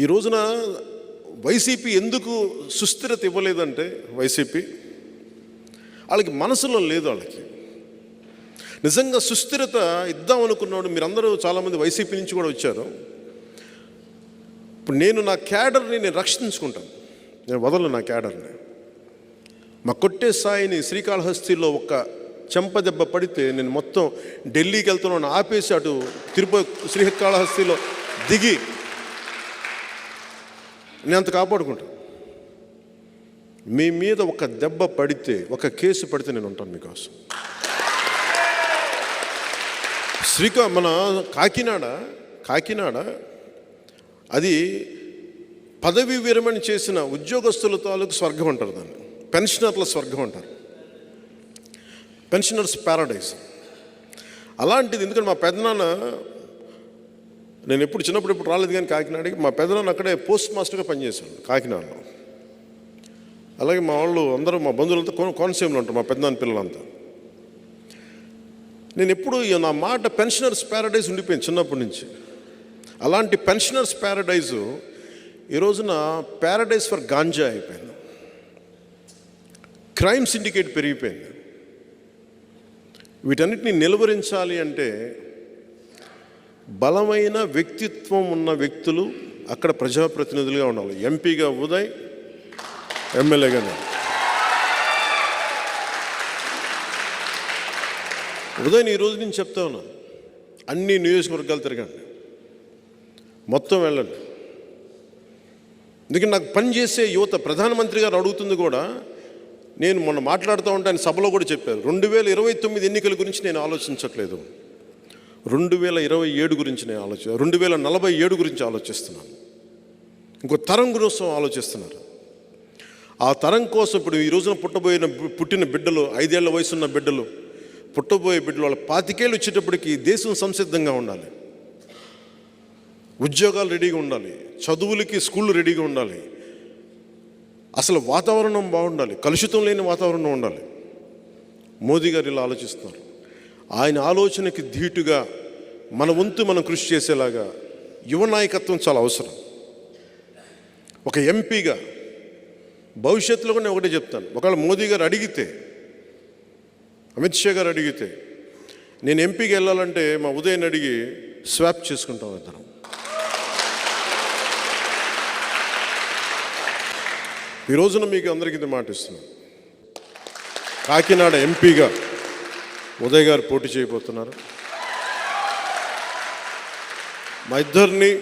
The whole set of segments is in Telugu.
ఈ రోజున వైసీపీ ఎందుకు సుస్థిరత ఇవ్వలేదంటే వైసీపీ వాళ్ళకి మనసులో లేదు వాళ్ళకి. నిజంగా సుస్థిరత ఇద్దాం అనుకున్నాడు మీరందరూ చాలామంది వైసీపీ నుంచి కూడా వచ్చారు. ఇప్పుడు నేను నా క్యాడర్ని నేను రక్షించుకుంటాను. నేను వదలను నా క్యాడర్ని. మా కొట్టే సాయిని శ్రీకాళహస్తిలో ఒక చెంప దెబ్బ పడితే నేను మొత్తం ఢిల్లీకి వెళ్తున్నాను ఆపేసి అటు తిరుపతి శ్రీకాళహస్తిలో దిగి నేను అంత కాపాడుకుంటాను. మీ మీద ఒక దెబ్బ పడితే ఒక కేసు పడితే నేను ఉంటాను మీకోసం. శ్రీకా మన కాకినాడ కాకినాడ అది పదవి విరమణ చేసిన ఉద్యోగస్తుల తాలూకు స్వర్గం అంటారు దాన్ని. పెన్షనర్ల స్వర్గం అంటారు. Pensioners paradise. అలాంటిది ఎందుకంటే మా పెదనాన్న నేను ఎప్పుడు చిన్నప్పుడు ఎప్పుడు రాలేదు కానీ కాకినాడకి మా పెదనాన్న అక్కడే పోస్ట్ మాస్టర్గా పనిచేశాడు కాకినాడలో. అలాగే మా వాళ్ళు అందరూ మా బంధువులంతా కొన కోనసీమలో ఉంటారు మా పెద్దనాన్న పిల్లలంతా. నేను ఎప్పుడు నా మాట పెన్షనర్స్ ప్యారడైజ్ ఉండిపోయింది చిన్నప్పటి నుంచి. అలాంటి పెన్షనర్స్ ప్యారడైజు ఈ రోజున ప్యారడైజ్ ఫర్ గాంజా అయిపోయింది. క్రైమ్ సిండికేట్ పెరిగిపోయింది. వీటన్నిటిని నిలువరించాలి అంటే బలమైన వ్యక్తిత్వం ఉన్న వ్యక్తులు అక్కడ ప్రజాప్రతినిధులుగా ఉండాలి. ఎంపీగా ఉదయ్ ఎమ్మెల్యేగా ఉదయ్ ఈ రోజు నేను చెప్తా ఉన్నాను అన్ని నియోజకవర్గాలు తిరగండి. మొత్తం వెళ్ళండి. ఎందుకంటే నాకు పనిచేసే యువత ప్రధానమంత్రి గారు అడుగుతుంది కూడా నేను మొన్న మాట్లాడుతూ ఉంటే ఆయన సభలో కూడా చెప్పారు. రెండు వేల ఇరవై తొమ్మిది ఎన్నికల గురించి నేను ఆలోచించట్లేదు. రెండు వేల ఇరవై ఏడు గురించి నేను ఆలోచన రెండు వేల నలభై ఏడు గురించి ఆలోచిస్తున్నాను. ఇంకో తరం కోసం ఆలోచిస్తున్నారు. ఆ తరం కోసం ఇప్పుడు ఈ రోజున పుట్టబోయిన పుట్టిన బిడ్డలు ఐదేళ్ళ వయసున్న బిడ్డలు పుట్టబోయే బిడ్డలు వాళ్ళ పాతికేళ్ళు వచ్చేటప్పటికి దేశం సంసిద్ధంగా ఉండాలి. ఉద్యోగాలు రెడీగా ఉండాలి. చదువులకి స్కూళ్ళు రెడీగా ఉండాలి. అసలు వాతావరణం బాగుండాలి. కలుషితం లేని వాతావరణం ఉండాలి. మోదీ గారు ఇలా ఆలోచిస్తున్నారు. ఆయన ఆలోచనకి ధీటుగా మన వంతు మనం కృషి చేసేలాగా యువ నాయకత్వం చాలా అవసరం. ఒక ఎంపీగా భవిష్యత్తులో కూడా నేను ఒకటే చెప్తాను. ఒకవేళ మోదీ గారు అడిగితే అమిత్ షా గారు అడిగితే నేను ఎంపీకి వెళ్ళాలంటే మా ఉదయం అడిగి స్వాప్ చేసుకుంటాం ఇద్దరం. ఈ రోజున మీకు అందరికీ ఇది మాటిస్తున్నాను. కాకినాడ ఎంపీగా ఉదయ్ గారు పోటీ చేయబోతున్నారు. మా ఇద్దరిని.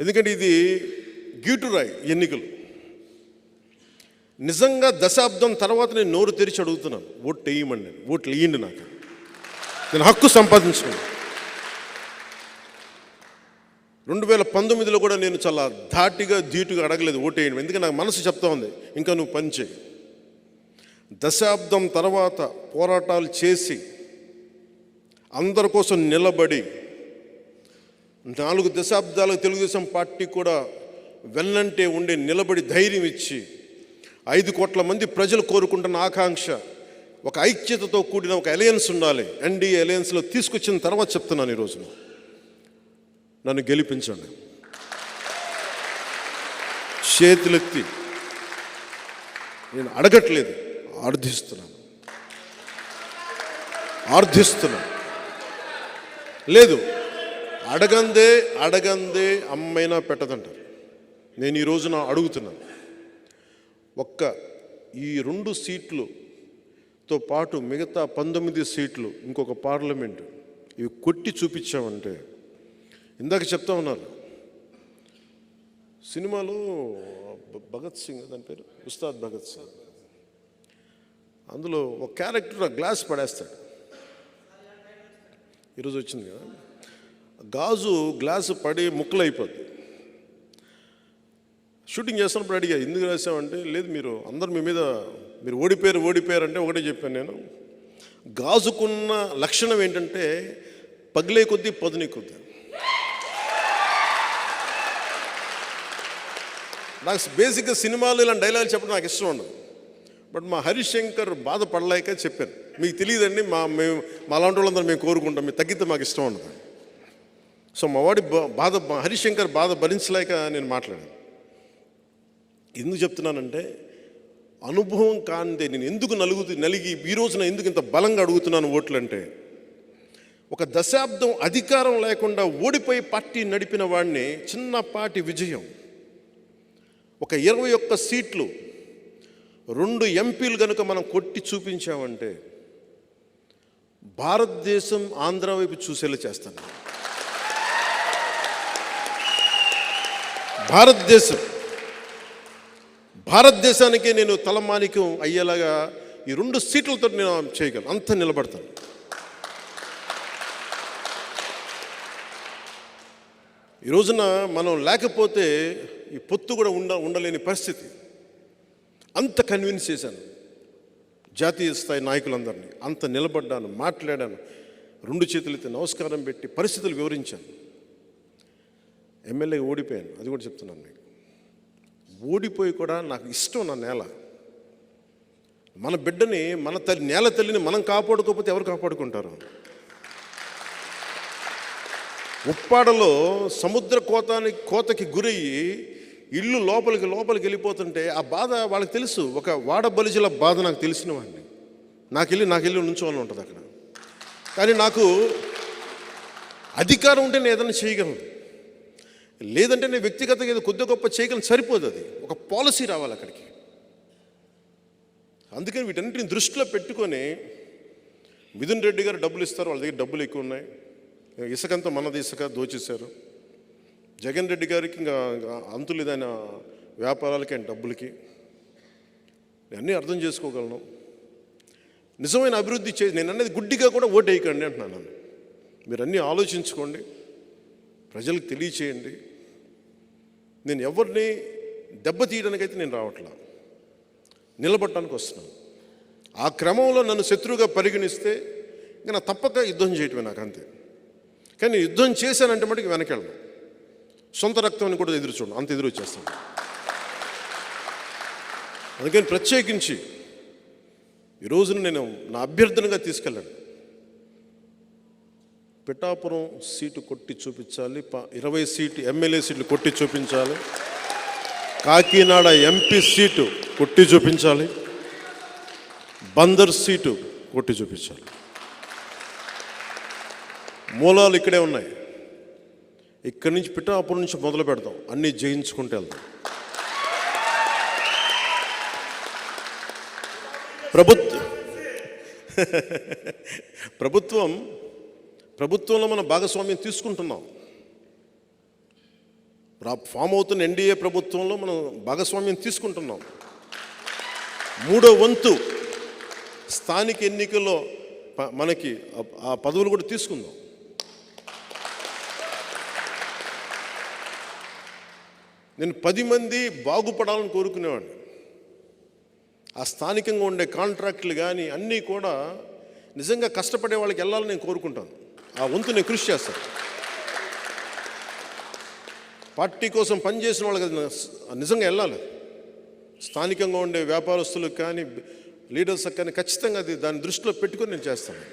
ఎందుకంటే ఇది గీటురాయి ఎన్నికలు. నిజంగా దశాబ్దం తర్వాత నేను నోరు తెరిచి అడుగుతున్నాను ఓట్లు వేయమండి నేను ఓట్లు వేయండి నాకు. నేను హక్కు సంపాదించుకున్నాను. రెండు వేల పంతొమ్మిదిలో కూడా నేను చాలా ధాటిగా ధీటుగా అడగలేదు ఓటేయడం ఎందుకంటే నాకు మనసు చెప్తా ఉంది ఇంకా నువ్వు పని చేయి. దశాబ్దం తర్వాత పోరాటాలు చేసి అందరి కోసం నిలబడి నాలుగు దశాబ్దాలు తెలుగుదేశం పార్టీ కూడా వెన్నంటే ఉండే నిలబడి ధైర్యం ఇచ్చి ఐదు కోట్ల మంది ప్రజలు కోరుకుంటున్న ఆకాంక్ష ఒక ఐక్యతతో కూడిన ఒక అలయన్స్ ఉండాలి. ఎన్డీఏ అలయన్స్లో తీసుకొచ్చిన తర్వాత చెప్తున్నాను ఈరోజు నన్ను గెలిపించండి. చేతులెత్తి. నేను అడగట్లేదు ఆర్థిస్తున్నాను ఆర్థిస్తున్నాను లేదు అడగందే అడగందే అమ్మైనా పెట్టదంటారు. నేను ఈ రోజున అడుగుతున్నాను. ఒక్క ఈ రెండు సీట్లుతో పాటు మిగతా పంతొమ్మిది సీట్లు ఇంకొక పార్లమెంటు ఇవి కొట్టి చూపించామంటే ఇందాక చెప్తా ఉన్నారు. సినిమాలో భగత్ సింగ్ దాని పేరు? ఉస్తాద్ భగత్ సింగ్. అందులో ఒక క్యారెక్టర్ గ్లాస్ పడేస్తాడు. ఈరోజు వచ్చింది కదా? గాజు గ్లాసు పడి ముక్కలైపోద్ది. షూటింగ్ చేస్తున్నప్పుడు అడిగా ఎందుకు రాసామంటే లేదు మీరు అందరు మీ మీద మీరు ఓడిపోయారు ఓడిపోయారు అంటే ఒకటే చెప్పాను నేను. గాజుకున్న లక్షణం ఏంటంటే పగిలే కొద్దీ పదునే కొద్ది. నాకు బేసిక్గా సినిమాలు ఇలాంటి డైలాగ్ చెప్పడం నాకు ఇష్టం ఉండదు. బట్ మా హరిశంకర్ బాధపడలేక చెప్పాను. మీకు తెలియదండి మా మేము మా అలాంటి వాళ్ళందరూ మేము కోరుకుంటాం మీకు తగ్గితే మాకు ఇష్టం ఉండదు. సో మా వాడి బాధ హరిశంకర్ బాధ భరించలేక నేను మాట్లాడాను. ఎందుకు చెప్తున్నానంటే అనుభవం కానిదే నేను ఎందుకు నలుగు నలిగి ఈ రోజున ఎందుకు ఇంత బలంగా అడుగుతున్నాను ఓట్లు అంటే ఒక దశాబ్దం అధికారం లేకుండా ఓడిపోయి పార్టీ నడిపిన వాడిని చిన్నపాటి విజయం. ఒక ఇరవై ఒక్క సీట్లు రెండు ఎంపీలు కనుక మనం కొట్టి చూపించామంటే భారతదేశం ఆంధ్ర వైపు చూసేలా చేస్తాను. భారతదేశం. భారతదేశానికి నేను తలమానికం అయ్యేలాగా ఈ రెండు సీట్లతో నేను చేయగలను. అంత నిలబడతాను. ఈ రోజున మనం లేకపోతే ఈ పొత్తు కూడా ఉండ ఉండలేని పరిస్థితి. అంత కన్విన్స్ చేశాను. జాతీయ స్థాయి నాయకులందరినీ అంత నిలబడ్డాను మాట్లాడాను రెండు చేతులైతే నమస్కారం పెట్టి పరిస్థితులు వివరించాను. ఎమ్మెల్యే ఓడిపోయాను అది కూడా చెప్తున్నాను మీకు. ఓడిపోయి కూడా నాకు ఇష్టం నా నేల. మన బిడ్డని మన తల్లి నేల తల్లిని మనం కాపాడుకోకపోతే ఎవరు కాపాడుకుంటారు? ఉప్పాడలో సముద్ర కోతానికి కోతకి గురయ్యి ఇల్లు లోపలికి లోపలికి వెళ్ళిపోతుంటే ఆ బాధ వాళ్ళకి తెలుసు. ఒక వాడ బలిజల బాధ నాకు తెలిసిన వాడిని. నాకు వెళ్ళి నాకు వెళ్ళి నుంచోవాలని ఉంటుంది అక్కడ. కానీ నాకు అధికారం ఉంటే నేను ఏదైనా చేయగలను. లేదంటే నేను వ్యక్తిగతంగా ఏదో కొద్ది గొప్ప చేయగలను సరిపోదు అది. ఒక పాలసీ రావాలి అక్కడికి. అందుకని వీటన్నిటిని దృష్టిలో పెట్టుకొని మిథున్ రెడ్డి గారు డబ్బులు ఇస్తారు వాళ్ళ దగ్గర డబ్బులు ఎక్కువ ఉన్నాయి. ఇసుకంతా మనది ఇసుక దోచేశారు. జగన్ రెడ్డి గారికి ఇంకా అంతులేదైన వ్యాపారాలకి ఆయన డబ్బులకి. నేను అన్నీ అర్థం చేసుకోగలను. నిజమైన అభివృద్ధి చే నేను అనేది గుడ్డిగా కూడా ఓటు వేయకండి అంటున్నాను. మీరు అన్నీ ఆలోచించుకోండి. ప్రజలకు తెలియచేయండి. నేను ఎవరిని దెబ్బతీయడానికైతే నేను రావట్లా. నిలబడటానికి వస్తున్నాను. ఆ క్రమంలో నన్ను శత్రువుగా పరిగణిస్తే ఇంకా నా తప్పక యుద్ధం చేయటమే నాకు అంతే. కానీ యుద్ధం చేశానంటే మటుకు వెనకెళ్ళను. సొంత రక్తం కూడా ఎదురు చూడను. అంత ఎదురు వచ్చేస్తాను. అందుకని ప్రత్యేకించి ఈ రోజున నేను నా అభ్యర్థనగా తీసుకెళ్ళాను. పిఠాపురం సీటు కొట్టి చూపించాలి. ప- ఇరవై సీటు ఎమ్మెల్యే సీట్లు కొట్టి చూపించాలి. కాకినాడ ఎంపీ సీటు కొట్టి చూపించాలి. బందర్ సీటు కొట్టి చూపించాలి. మూలాలు ఇక్కడే ఉన్నాయి. ఇక్కడి నుంచి పిఠాపురం నుంచి మొదలు పెడతాం. అన్నీ జయించుకుంటూ వెళ్తాం. ప్రభుత్వ ప్రభుత్వం ప్రభుత్వంలో మనం భాగస్వామ్యం తీసుకుంటున్నాం. ఫామ్ అవుతున్న ఎన్డీఏ ప్రభుత్వంలో మనం భాగస్వామ్యం తీసుకుంటున్నాం. మూడో వంతు స్థానిక ఎన్నికల్లో మనకి ఆ- ఆ పదవులు కూడా తీసుకుందాం. నేను పది మంది బాగుపడాలని కోరుకునేవాడిని. ఆ స్థానికంగా ఉండే కాంట్రాక్టులు కానీ అన్నీ కూడా నిజంగా కష్టపడే వాళ్ళకి వెళ్ళాలని నేను కోరుకుంటాను. ఆ వంతు నేను కృషి చేస్తాను పార్టీ కోసం పనిచేసిన వాళ్ళకి అది నిజంగా వెళ్ళాలి. స్థానికంగా ఉండే వ్యాపారస్తులకు కానీ లీడర్స్ కానీ ఖచ్చితంగా అది దాన్ని దృష్టిలో పెట్టుకొని నేను చేస్తాను.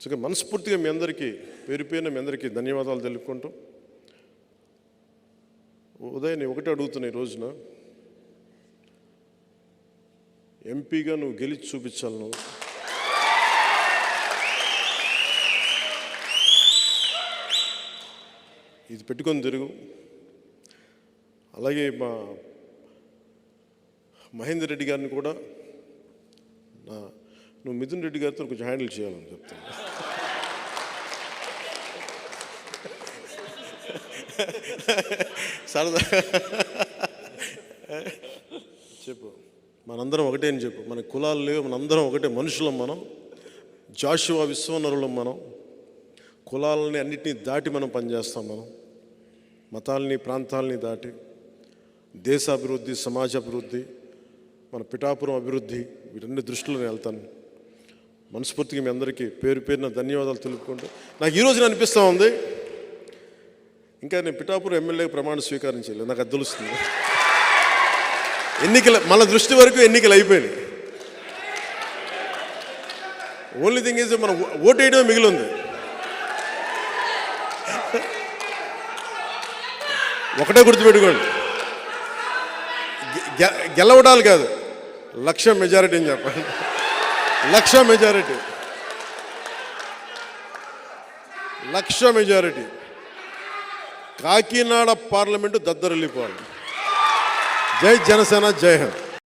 సో మనస్ఫూర్తిగా మీ అందరికీ పేరు పేరున మీ అందరికీ ధన్యవాదాలు తెలుపుకుంటూ ఉదయం నేను ఒకటే అడుగుతున్నా ఈ రోజున ఎంపీగా నువ్వు గెలిచి చూపించాలను ఇది పెట్టుకొని తిరుగు. అలాగే మా మహేందర్ రెడ్డి గారిని కూడా నా నువ్వు మిథున్ రెడ్డి గారితో కొంచెం హ్యాండిల్ చేయాలని చెప్తాను సరదా. చెప్పు. మనందరం ఒకటే అని చెప్పు. మన కులాలు లేవు మనందరం ఒకటే. మనుషులం మనం. జాషువా విశ్వనరులం మనం. కులాలని అన్నిటినీ దాటి మనం పనిచేస్తాం మనం. మతాలని ప్రాంతాలని దాటి దేశ అభివృద్ధి సమాజ అభివృద్ధి మన పిఠాపురం అభివృద్ధి వీటన్ని దృష్టిలో నేను వెళ్తాను. మనస్ఫూర్తిగా మీ అందరికీ పేరు పేరున ధన్యవాదాలు తెలుపుకుంటూ నాకు ఈరోజు అనిపిస్తూ ఉంది ఇంకా నేను పిఠాపురం ఎమ్మెల్యే ప్రమాణ స్వీకారం చేయలేదు నాకు అది తెలుస్తుంది. ఎన్నికల మన దృష్టి వరకు ఎన్నికలు అయిపోయినాయి. ఓన్లీ థింగ్ ఈజ్ మనం ఓటు వేయడమే మిగిలి ఒకటే గుర్తుపెట్టుకోండి. గెలవడాలు కాదు. లక్ష మెజారిటీ అని చెప్పండి. లక్ష మెజారిటీ. లక్ష మెజారిటీ. కాకినాడ పార్లమెంటు దద్దరిల్లిపోవాలి. జై జనసేన జై హింద్.